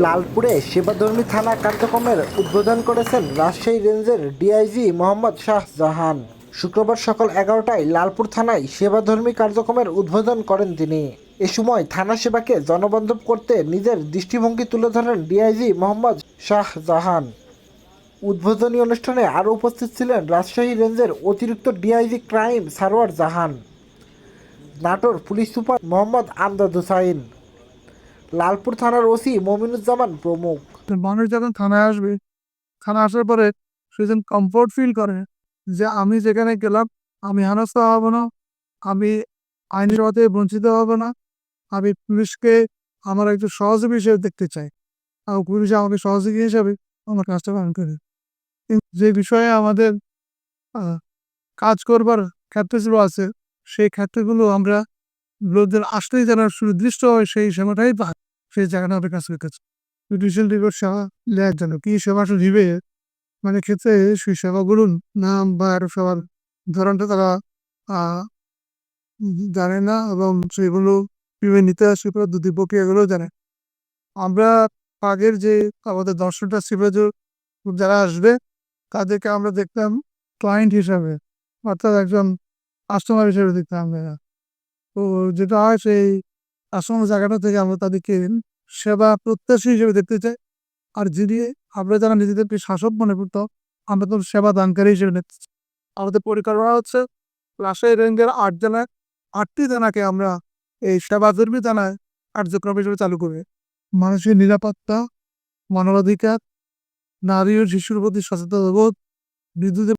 লালপুরে সেবাধর্মী থানা কার্যক্রমের উদ্বোধন করেছেন রাজশাহী রেঞ্জের ডিআইজি মোহাম্মদ শাহজাহান শুক্রবার সকাল এগারোটায় লালপুর থানায় সেবাধর্মী কার্যক্রমের উদ্বোধন করেন তিনি। এ সময় থানা সেবাকে জনবান্ধব করতে নিজের দৃষ্টিভঙ্গি তুলে ধরেন ডিআইজি মোহাম্মদ শাহজাহান উদ্বোধনী অনুষ্ঠানে আরও উপস্থিত ছিলেন রাজশাহী রেঞ্জের অতিরিক্ত DIG crime Sarwar Jahan. Natore police super Mohammad Amdad Hussain. Lalpur থানার ওসি মমিনুজ্জামান প্রমুখ। মানুষ যখন থানায় আসবে। থানায় আসার পরে সে কমফোর্ট ফিল করে যে আমি যেখানে গেলাম, আমি হেনস্থা হব না, আমি আইনি সেবা থেকে বঞ্চিত হব না, আমি পুলিশকে আমার একটু সহযোগী হিসেবে দেখতে চাই। আর পুলিশ আমাকে সহযোগী হিসাবে আমার কাজটা পালন করে যে বিষয়ে আমাদের কাজ করবার ক্ষেত্রগুলো আছে, সেই ক্ষেত্রগুলো আমরা লোকদের আসলেই যেন সুনির্দিষ্ট হয় সেই সেবাটাই সেই জায়গাটা আমরা কাজ করতে চাই জুডিশিয়াল রিপোর্ট সেবা নেওয়ার জন্য কি সেবাটা দিবে? মানে ক্ষেত্রে সেই সেবাগুলোর নাম বা আরও সেবার ধরনটা তারা জানে না এবং সেগুলো কীভাবে নিতে আসে পদ্ধতি প্রক্রিয়াগুলো জানে। আমরা আগের যে আমাদের দর্শনটা ছিল যে যারা আসবে, তাদেরকে আমরা দেখতাম ক্লায়েন্ট হিসাবে, অর্থাৎ একজন কাস্টমার হিসেবে দেখতাম আমরা। তো যেটা হয় সেই কাস্টমার জায়গাটা থেকে আমরা তাদেরকে সেবা প্রত্যাশী হিসেবে দেখতে চাই। আর যদি আমরা যারা নিজেদেরকে শাসক মনে করতাম আমরা তো সেবা দানকারী হিসেবে দেখতে আমাদের পরিকল্পনা হচ্ছে রাজশাহী রেঞ্জের আট জেলায় আটটি থানাকে আমরা এই সেবাধর্মী থানায় কার্যক্রম হিসেবে চালু করবে মানুষের নিরাপত্তা, মানবাধিকার, নারী ও শিশুর প্রতি সচেতনতা বোধ, বিদ্যুতের